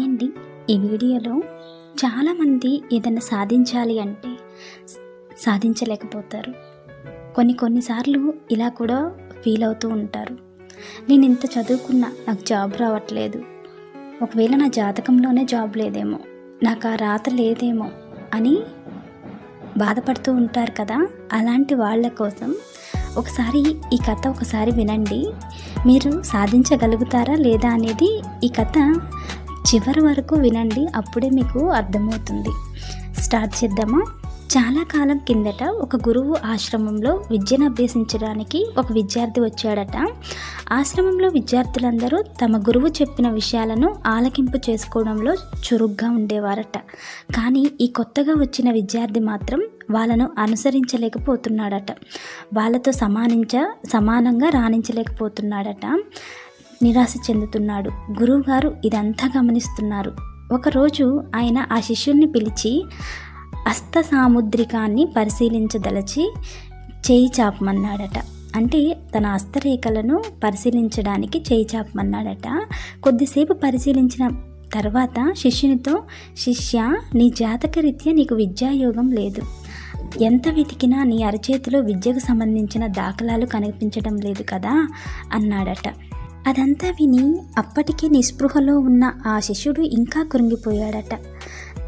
Hi అండి. ఈ వీడియోలో చాలామంది ఏదైనా సాధించాలి అంటే సాధించలేకపోతారు. కొన్ని కొన్నిసార్లు ఇలా కూడా ఫీల్ అవుతూ ఉంటారు. నేను ఇంత చదువుకున్నా నాకు జాబ్ రావట్లేదు. ఒకవేళ నా జాతకంలోనే జాబ్ లేదేమో నాకు ఆ రాత లేదేమో అని బాధపడుతూ ఉంటారు కదా? అలాంటి వాళ్ళ కోసం ఒకసారి ఈ కథ ఒకసారి వినండి. మీరు సాధించగలుగుతారా లేదా అనేది ఈ కథ చివరి వరకు వినండి అప్పుడే మీకు అర్థమవుతుంది. స్టార్ట్ చేద్దామా? చాలా కాలం కిందట ఒక గురువు ఆశ్రమంలో విద్యను అభ్యసించడానికి ఒక విద్యార్థి వచ్చాడట. ఆశ్రమంలో విద్యార్థులందరూ తమ గురువు చెప్పిన విషయాలను ఆలకింపు చేసుకోవడంలో చురుగ్గా ఉండేవారట. కానీ ఈ కొత్తగా వచ్చిన విద్యార్థి మాత్రం వాళ్ళను అనుసరించలేకపోతున్నాడట. వాళ్ళతో సమానించ సమానంగా రాణించలేకపోతున్నాడట. నిరాశ చెందుతున్నాడు. గురువుగారు ఇదంతా గమనిస్తున్నారు. ఒకరోజు ఆయన ఆ శిష్యుణ్ణి పిలిచి అస్త సాముద్రికాన్ని పరిశీలించదలచి చేయి చాపమన్నాడట. అంటే తన హస్తరేఖలను పరిశీలించడానికి చేయి చాపమన్నాడట. కొద్దిసేపు పరిశీలించిన తర్వాత శిష్యునితో శిష్య నీ జాతకరీత్యా నీకు విద్యాయోగం లేదు. ఎంత వెతికినా నీ అరచేతిలో విద్యకు సంబంధించిన దాఖలాలు కనిపించడం లేదు కదా అన్నాడట. అదంతా విని అప్పటికే నిస్పృహలో ఉన్న ఆ శిష్యుడు ఇంకా కృంగిపోయాడట.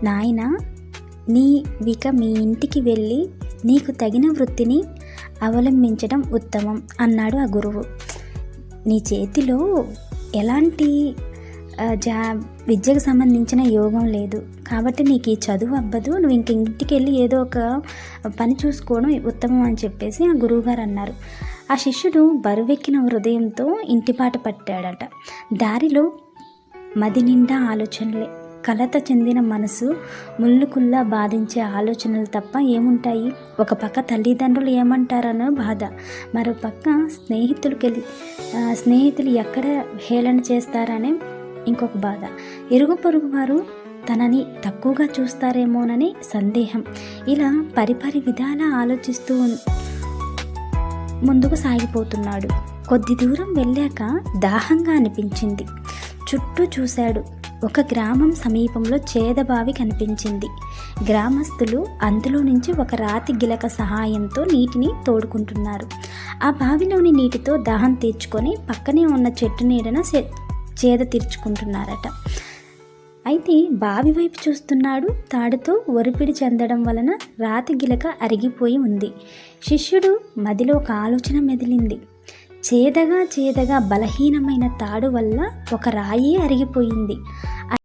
నాయన నీవిక మీ ఇంటికి వెళ్ళి నీకు తగిన వృత్తిని అవలంబించడం ఉత్తమం అన్నాడు ఆ గురువు. నీ చేతిలో ఎలాంటి జా విద్యకు సంబంధించిన యోగం లేదు. కాబట్టి నీకు ఈ చదువు అవ్వదు నువ్వు ఇంక ఇంటికి వెళ్ళి ఏదో ఒక పని చూసుకోవడం ఉత్తమం అని చెప్పేసి ఆ గురువుగారు అన్నారు. ఆ శిష్యుడు బరువెక్కిన హృదయంతో ఇంటిపాట పట్టాడట. దారిలో మది నిండా ఆలోచనలే. కలత చెందిన మనసు ముళ్ళుకుల్లా బాధించే ఆలోచనలు తప్ప ఏముంటాయి? ఒక పక్క తల్లిదండ్రులు ఏమంటారనో బాధ. మరో పక్క స్నేహితులకి స్నేహితులు ఎక్కడ హేళన చేస్తారనే ఇంకొక బాధ. ఇరుగు పొరుగు వారు తనని తక్కువగా చూస్తారేమోనని సందేహం. ఇలా పరిపరి విధాల ఆలోచిస్తూ ముందుకు సాగిపోతున్నాడు. కొద్ది దూరం వెళ్ళాక దాహంగా అనిపించింది. చుట్టూ చూశాడు. ఒక గ్రామం సమీపంలో చేదబావి కనిపించింది. గ్రామస్తులు అందులో నుంచి ఒక రాతి గిలక సహాయంతో నీటిని తోడుకుంటున్నారు. ఆ బావిలోని నీటితో దాహం తీర్చుకొని పక్కనే ఉన్న చెట్టు నీడన చేద తీర్చుకుంటున్నారట. అయితే బావి వైపు చూస్తున్నాడు. తాడుతో ఒరిపిడి చెందడం వలన రాతి గిలక అరిగిపోయి ఉంది. శిష్యుడు మదిలో ఒక ఆలోచన మెదిలింది. చేదగా చేదగా బలహీనమైన తాడు వల్ల ఒక రాయి అరిగిపోయింది.